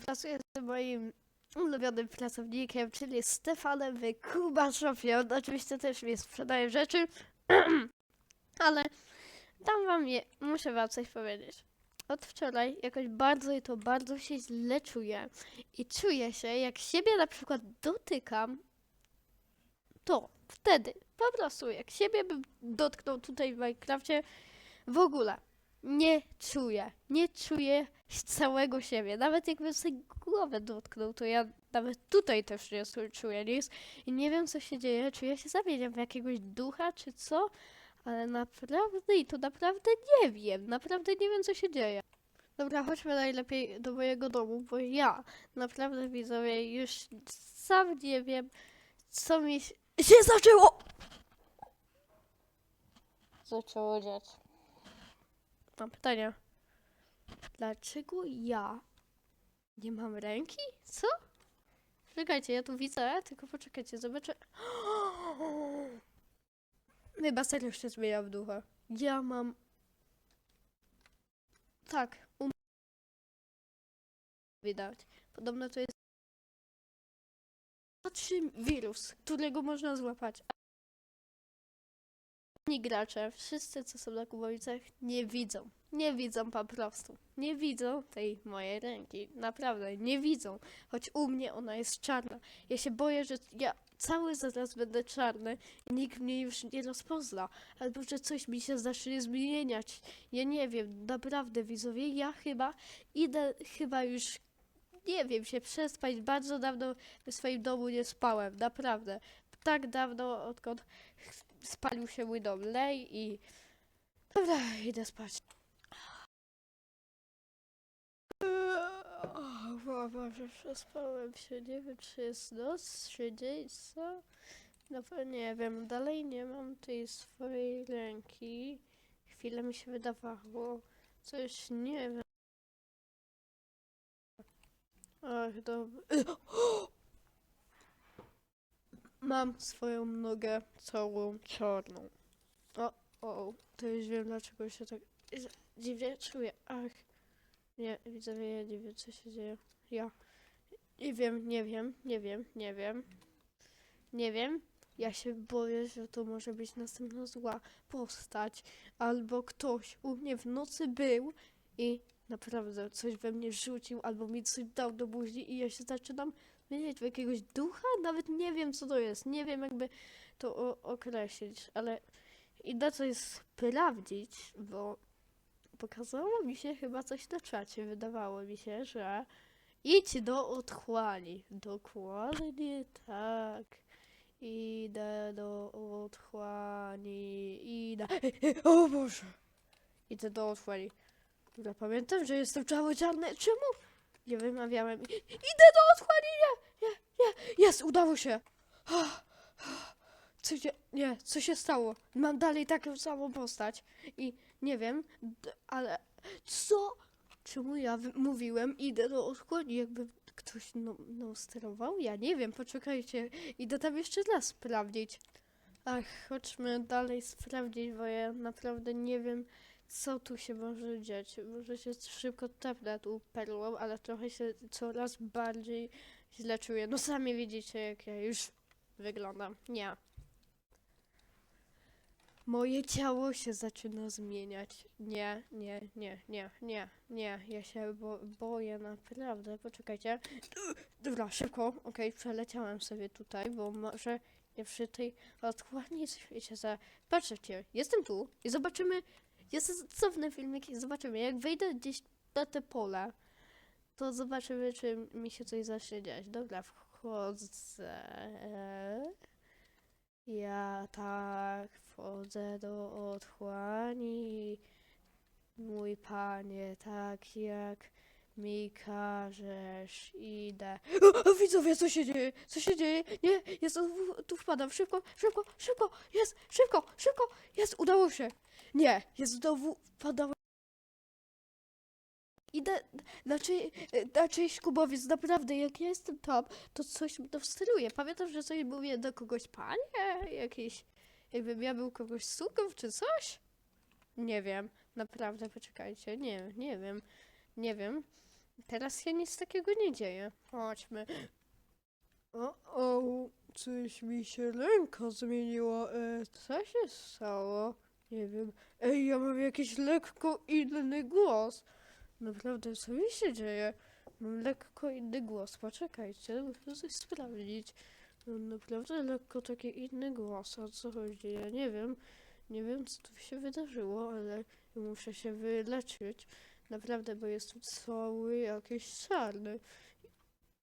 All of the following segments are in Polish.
Pracuję z moim ulubionym pracownikiem, czyli Stefanem w Kubaszopie. On oczywiście też mi sprzedaje rzeczy, ale dam wam je, muszę wam coś powiedzieć. Od wczoraj jakoś bardzo i to bardzo się źle czuję. I czuję się, jak siebie na przykład dotykam, to wtedy, po prostu, jak siebie bym dotknął tutaj w Minecrafcie, w ogóle nie czuję, nie czuję całego siebie. Nawet jakbym sobie głowę dotknął, to ja nawet tutaj też nie czuję nic. I nie wiem, co się dzieje, czy ja się zamieniam w jakiegoś ducha, czy co, ale naprawdę, i to naprawdę nie wiem, naprawdę nie wiem, co się dzieje. Dobra, chodźmy najlepiej do mojego domu, bo ja naprawdę widzowie już sam nie wiem, co mi się się zaczęło! Zaczęło dziać. Mam pytanie. Dlaczego ja nie mam ręki? Co? Czekajcie, ja tu widzę, tylko poczekajcie, zobaczę. Chyba serio się zmienia w ducha. Ja mam... Tak, um... Widać. Podobno to jest... Patrzy wirus, którego można złapać. Inni gracze, wszyscy co są na kubowicach, nie widzą. Nie widzą po prostu. Nie widzą tej mojej ręki. Naprawdę, nie widzą. Choć u mnie ona jest czarna. Ja się boję, że ja cały zaraz będę czarny i nikt mnie już nie rozpozna. Albo, że coś mi się zacznie zmieniać. Ja nie wiem, naprawdę widzowie, ja chyba idę chyba już nie wiem, się przespać. Bardzo dawno w swoim domu nie spałem, naprawdę. Tak dawno, odkąd spalił się mój dom. Lej i... Dobra, idę spać. O Boże, przespałem się. Nie wiem, czy jest noc, czy dzień, co? No nie wiem, dalej nie mam tej swojej ręki. Chwilę mi się wydawało. Coś nie wiem. Ach, dobra. Mam swoją nogę całą czarną. O, o, to już wiem dlaczego się tak dziwnie czuję. Ach, nie, widzowie, ja nie wiem co się dzieje. Ja nie wiem, nie wiem, nie wiem, nie wiem. Nie wiem. Ja się boję, że to może być następna zła postać. Albo ktoś u mnie w nocy był i naprawdę coś we mnie rzucił, albo mi coś dał do buzi i ja się zaczynam zmieniać w jakiegoś ducha? Nawet nie wiem, co to jest. Nie wiem, jakby to o- określić, ale idę coś sprawdzić, bo pokazało mi się chyba coś na czacie. Wydawało mi się, że idź do otchłani. Dokładnie tak. Idę do otchłani. Idę. O Boże! Idę do otchłani. Dobra, pamiętam, że jestem czarny. Czemu? Nie wymawiałem. Idę do otchłani! Nie, nie. Jest, udało się. Co się, nie, co się stało? Mam dalej taką samą postać i nie wiem, ale co? Czemu ja mówiłem, idę do otchłani, jakby ktoś no, no sterował? Ja nie wiem, poczekajcie, idę tam jeszcze raz sprawdzić. Ach, chodźmy dalej sprawdzić, bo ja naprawdę nie wiem, co tu się może dziać. Może się szybko tepnę tu perłą, ale trochę się coraz bardziej źle czuję. No sami widzicie, jak ja już wyglądam. Nie. Moje ciało się zaczyna zmieniać. Nie, nie, nie, nie, nie, nie. Ja się bo boję naprawdę. Poczekajcie. Dobra, szybko. Okej, przeleciałem sobie tutaj, bo może nie przy tej odkładnie świecie za... Patrzcie, jestem tu i zobaczymy... Sobie cofnę filmik i zobaczymy. Jak wejdę gdzieś na te pole, to zobaczymy, czy mi się coś zacznie dziać. Dobra, wchodzę. Ja tak wchodzę do otchłani. Mój panie, tak jak mi każesz, idę. O, widzowie, co się dzieje? Co się dzieje? Nie, jest, tu, wpadam. Szybko, szybko, szybko, jest, szybko, szybko, jest, udało się. Nie, jest znowu, wpadałem. Idę na, czyj, na czyjś kubowiec, naprawdę, jak ja jestem tam, to coś to wsteruje. Pamiętam, że coś mówię do kogoś panie, jakiś, jakbym ja był kogoś suką czy coś? Nie wiem, naprawdę, poczekajcie, nie, nie wiem, nie wiem, Teraz się nic takiego nie dzieje. Chodźmy. O, o, coś mi się ręka zmieniła. E, co się stało? Nie wiem. Ej, ja mam jakiś lekko inny głos. Naprawdę, co mi się dzieje? Mam lekko inny głos. Poczekajcie, muszę coś sprawdzić. Mam naprawdę lekko taki inny głos. O co chodzi? Ja nie wiem. Nie wiem, co tu się wydarzyło, ale muszę się wyleczyć. Naprawdę, bo jestem cały jakiś czarny.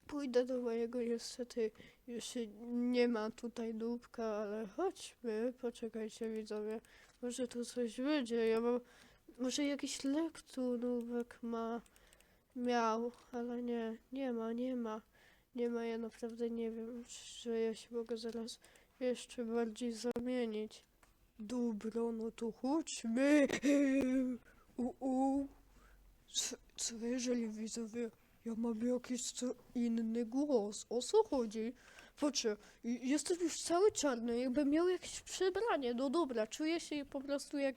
Pójdę do mojego niestety. Już nie ma tutaj dupka, ale chodźmy. Poczekajcie widzowie. Może tu coś będzie. Ja mam. Może jakiś lek tu nubek ma. Miał, ale nie, nie ma, nie ma. Nie ma, ja naprawdę nie wiem, że ja się mogę zaraz jeszcze bardziej zamienić. Dobra, no to chodźmy. U, u. Co, co jeżeli widzowie, ja mam jakiś co inny głos? O co chodzi? Patrzcie, i- jestem już cały czarny, jakbym miał jakieś przebranie. No dobra, czuję się po prostu jak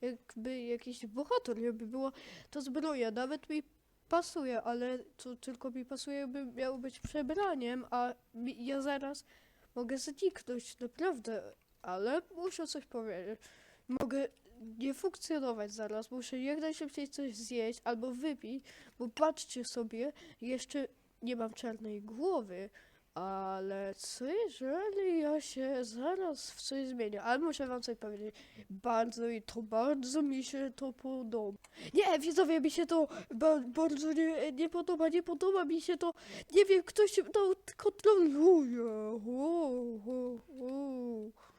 jakby jakiś bohater, jakby była to zbroja. Nawet mi pasuje, ale to tylko mi pasuje, jakby miał być przebraniem, a mi, ja zaraz mogę zniknąć, naprawdę. Ale muszę coś powiedzieć. Mogę nie funkcjonować zaraz, muszę jak najszybciej coś zjeść albo wypić, bo patrzcie sobie, jeszcze nie mam czarnej głowy. Ale co jeżeli ja się zaraz w coś zmienię? Ale muszę wam coś powiedzieć. Bardzo i to bardzo mi się to podoba. Nie, widzowie, mi się to ba bardzo nie, nie podoba, nie podoba mi się to. Nie wiem, ktoś to kontroluje. O, o, o.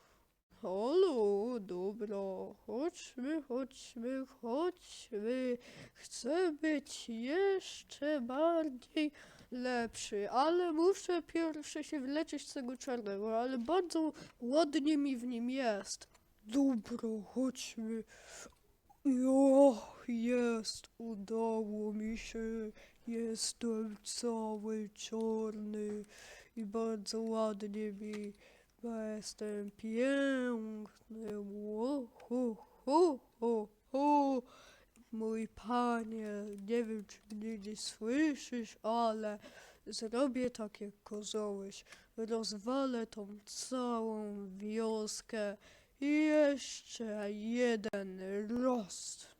Halo, dobra, chodźmy, chodźmy, chodźmy. Chcę być jeszcze bardziej lepszy, ale muszę pierwsze się wyleczyć z tego czarnego, ale bardzo ładnie mi w nim jest. Dobra, chodźmy. Jo, jest, udało mi się. Jestem cały czarny i bardzo ładnie mi. Bo jestem piękny. Wo, ho, ho, ho, ho. Mój panie, nie wiem czy mnie nie słyszysz, ale zrobię tak jak kozałeś. Rozwalę tą całą wioskę i jeszcze jeden rost.